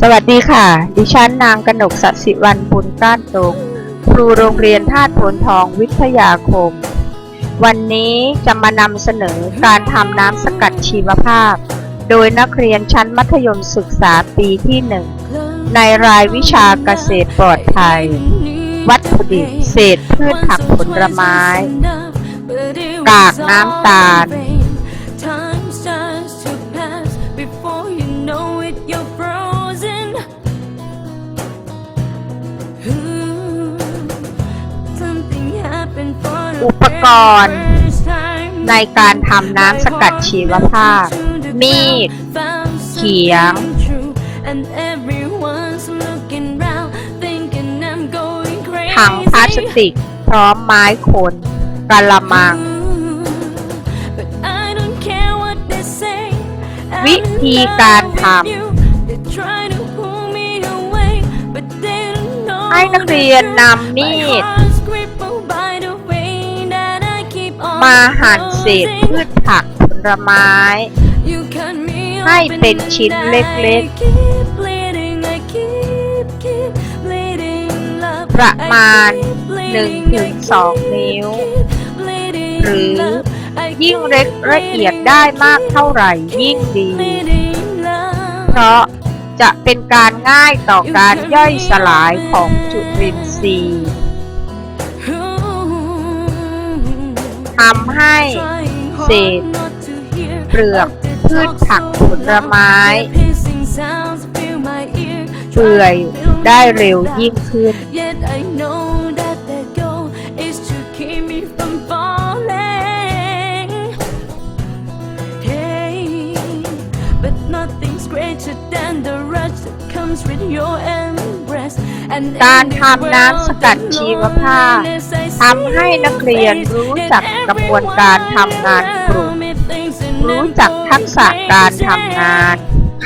สวัสดีค่ะ ดิฉันนางกนกสัสิวันบุญก้านตรง ครูโรงเรียนธาตุโพนทองวิทยาคม วันนี้จะมานำเสนอการทำน้ำสกัดชีวภาพ โดยนักเรียนชั้นมัธยมศึกษาปีที่หนึ่งในรายวิชาเกษตรปลอดภัย วัตถุดิบเศษพืชผักผลไม้ กากน้ำตาล กรณ์ ในการทำน้ำสกัดชีวภาพ มีด เขียง ถังพลาสติก พร้อมไม้ขนกระมัง วิธีการทำให้นักเรียนนำมีด มาหั่นเศษพืชผักผลไม้ ให้เป็นชิ้นเล็กๆ ประมาณ 1-2 นิ้ว หรือยิ่งเล็กละเอียดได้มากเท่าไหร่ยิ่งดี เพราะจะเป็นการง่ายต่อการย่อยสลายของจุลินทรีย์ ทำให้เศษเปลือกพืชผักผลไม้เปื่อยได้เร็วยิ่งขึ้น nothing's greater than the rush that comes with your embrace. การทำน้ำสกัดชีวภาพทำให้นักเรียนรู้จักกระบวนการทำงานกลุ่มรู้จักทักษะการทำงาน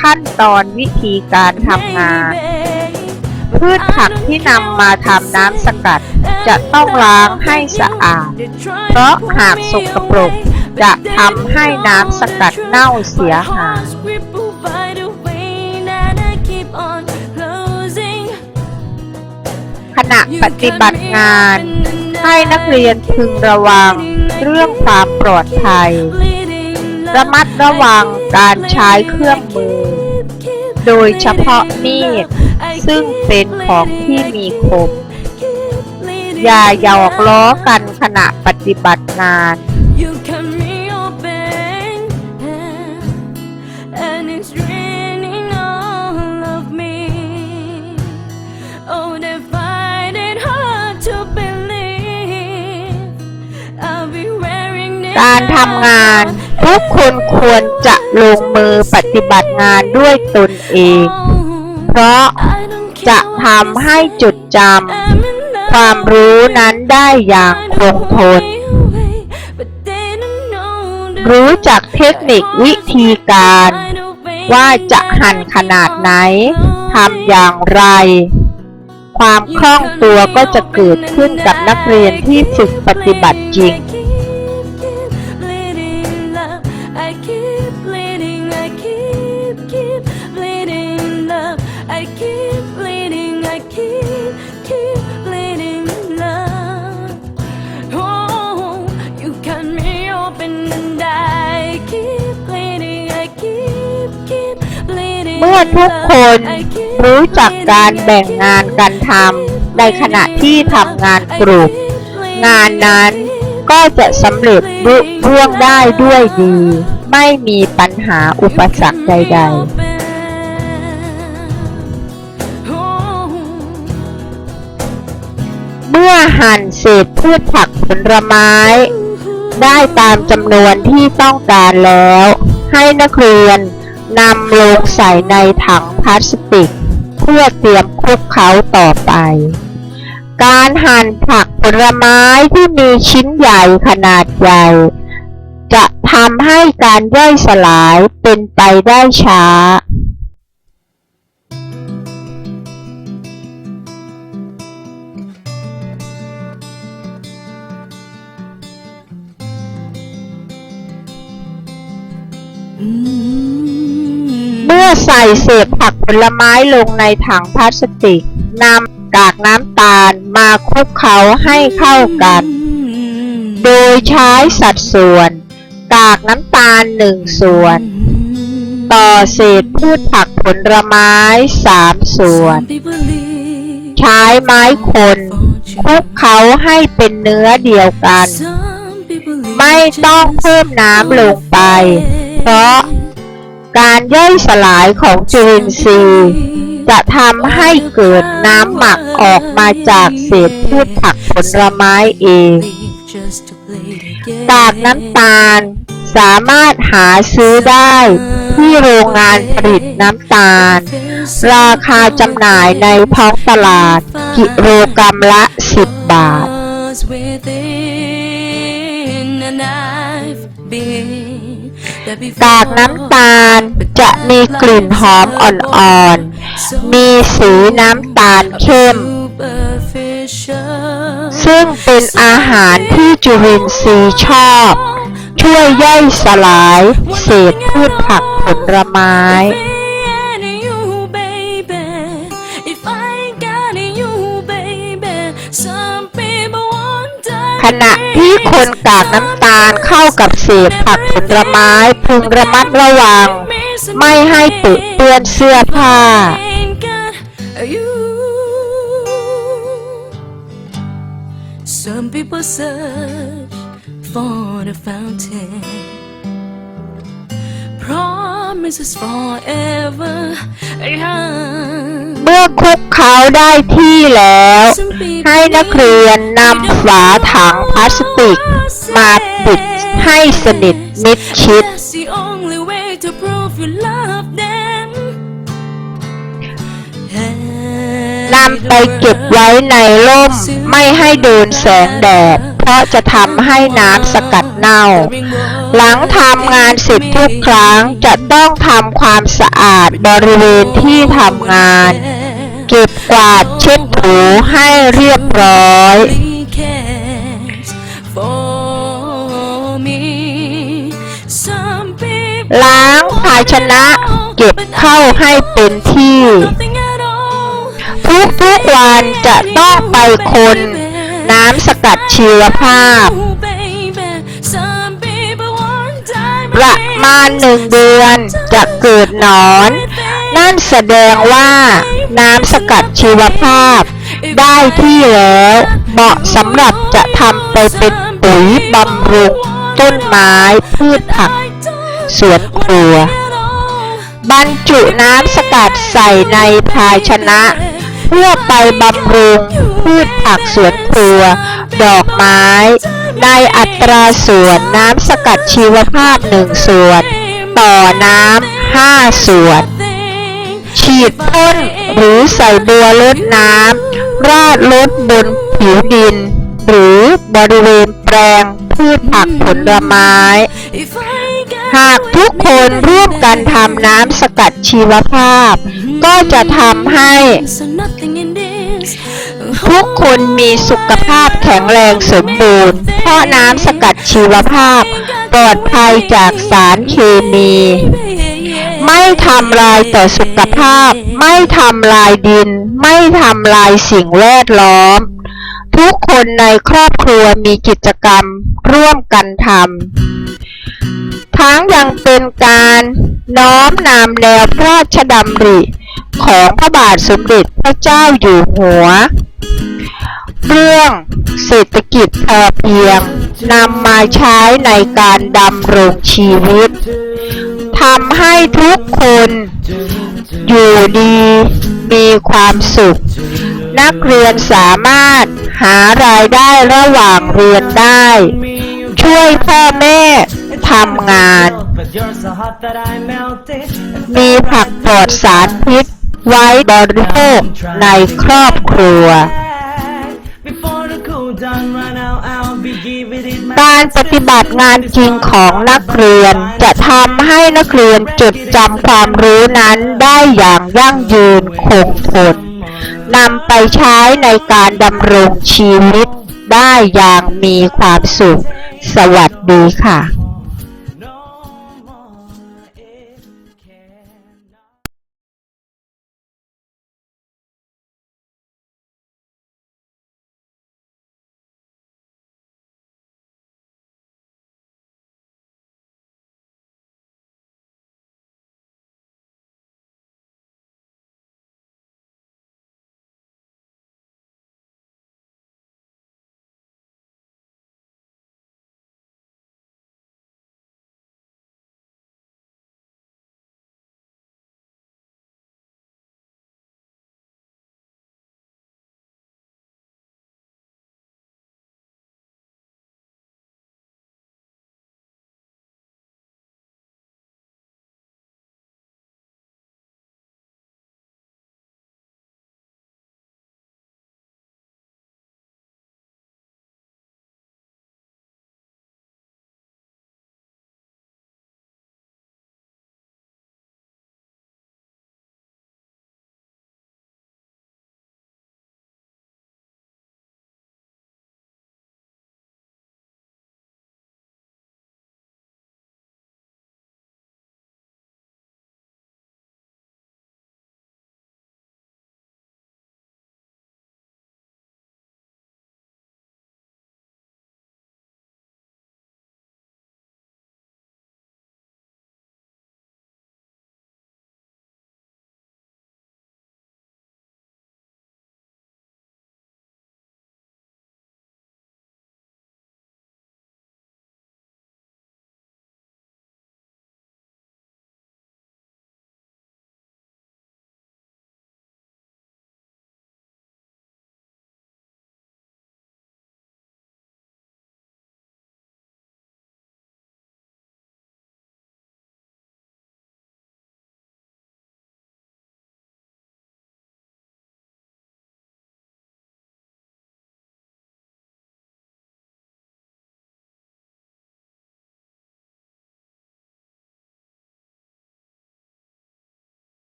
ขั้นตอนวิธีการทำงาน พืชผักที่นำมาทำน้ำสกัด จะต้องล้างให้สะอาด เพราะหากสกปรกจะทำให้น้ำสกัดเน่าเสียหาย ขณะปฏิบัติงาน ให้นักเรียนพึงระวังเรื่องความปลอดภัย ระมัดระวังการใช้เครื่องมือ โดยเฉพาะมีด ซึ่งเป็นของที่มีคม อย่าหยอกล้อกันขณะปฏิบัติงาน You cut me open, and it's ำงาน ทุกคนควรจะลงมือปฏิบัติงานด้วยตนเอง เพราะจะทำให้จดจำความรู้นั้นได้อย่างคงทน รู้จักเทคนิควิธีการ ว่าจะหั่นขนาดไหนทำอย่างไร ความคล่องตัวก็จะเกิดขึ้นกับนักเรียนที่ฝึกปฏิบัติจริง ทุกคนรู้จักการแบ่งงานกันทำในขณะที่ทำงานกลุ่ม งานนั้นก็จะสำเร็จรุ่ร่วงได้ด้วยดี ไม่มีปัญหาอุปสรรคใด ๆเมื่อหั่นเศษพืชผักผลไม้ ได้ตามจำนวนที่ต้องการแล้ว ให้นักเรียนำลงใส่ในถังพลาสติก เพื่อเตรียมคลุกเคล้าต่อไป การหั่นผักผลไม้ที่มีชิ้นใหญ่ขนาดใหญ่ จะทำให้การย่อยสลายเป็นไปได้ช้า Mm. มื่อใส่เศษผักผลไม้ลงในถังพลาสติกนำกากน้ำตาลมาคลุกเคล้าให้เข้ากัน โดยใช้สัดส่วน กากน้ำตาลหนึ่งส่วน ต่อเศษพืชผักผลไม้สามส่วน ใช้ไม้คนคลุกเคล้าให้เป็นเนื้อเดียวกัน ไม่ต้องเพิ่มน้ำลงไป เพราะ การย่อยสลายของจุลินทรีย์ จะทำให้เกิดน้ำหมักออกมาจากเศษพืชผักผลไม้เอง กากน้ำตาลสามารถหาซื้อได้ที่โรงงานผลิตน้ำตาล ราคาจำหน่ายในท้องตลาด กิโลกรัมละ 10 บาท กากน้ำตาลจะมีกลิ่นหอมอ่อนๆ มีสีน้ำตาลเข้ม ซึ่งเป็นอาหารที่จุลินทรีย์ชอบ ช่วยย่อยสลายเศษพืชผักผลไม้ ที่คนกากน้ำตาลเข้ากับเศษผักผลไม้พึงระมัดระวัง ไม่ให้เปื้อนเปื้อนเสื้อผ้า Some people search for the fountain. Promises forever. young. เมื่อคลุกเคล้าได้ที่แล้ว ให้นักเรียนนำฝาถังพลาสติก มาปิดให้สนิทมิดชิด นำไปเก็บไว้ในร่มไม่ให้โดนแสงแดด เพราะจะทำให้น้ำสกัดเน่า หลังทำงานเสร็จทุกครั้งจะต้องทำความสะอาดบริเวณที่ทำงาน วาดเช็ดถูให้เรียบร้อย ล้างภาชนะเก็บเข้าให้เป็นที่ nothing at all. ทุกวันจะต้องไปคนน้ำสกัดชีวภาพ ประมาณหนึ่งเดือนจะเกิดหนอน นั่นแสดงว่า น้ำสกัดชีวภาพ ได้ที่แล้ว เหมาะสำหรับจะทำไปเป็นปุ๋ยบำรุงต้นไม้พืชผัก สวนครัว บรรจุน้ำสกัดใส่ในภาชนะ เพื่อไปบำรุงพืชผักสวนครัว ดอกไม้ ในอัตราส่วนน้ำสกัดชีวภาพหนึ่งส่วน ต่อน้ำห้าส่วน ฉีดพ่นหรือใส่บัวลดน้ำราดลดบนผิวดิน หรือบริเวณแปลงพืชผักผลไม้ หากทุกคนร่วมกันทำน้ำสกัดชีวภาพ ก็จะทำให้ทุกคนมีสุขภาพแข็งแรงสมบูรณ์ เพราะน้ำสกัดชีวภาพ ปลอดภัยจากสารเคมี ทำลายต่อสุขภาพ ไม่ทำลายดิน ไม่ทำลายสิ่งแวดล้อม ทุกคนในครอบครัวมีกิจกรรมร่วมกันทำ ทั้งยังเป็นการน้อมนำแนวพระราชดำริของพระบาทสมเด็จพระเจ้าอยู่หัว เรื่องเศรษฐกิจพอเพียงนำมาใช้ในการดำรงชีวิต ทำให้ทุกคนอยู่ดีมีความสุข นักเรียนสามารถหารายได้ระหว่างเรียนได้ ช่วยพ่อแม่ทำงาน มีผักปลอดสารพิษไว้บริโภคในครอบครัว การปฏิบัติงานจริงของนักเรียน จะทำให้นักเรียนจดจำความรู้นั้นได้อย่างยั่งยืนคงทนนำไปใช้ในการดำรงชีวิตได้อย่างมีความสุข สวัสดีค่ะ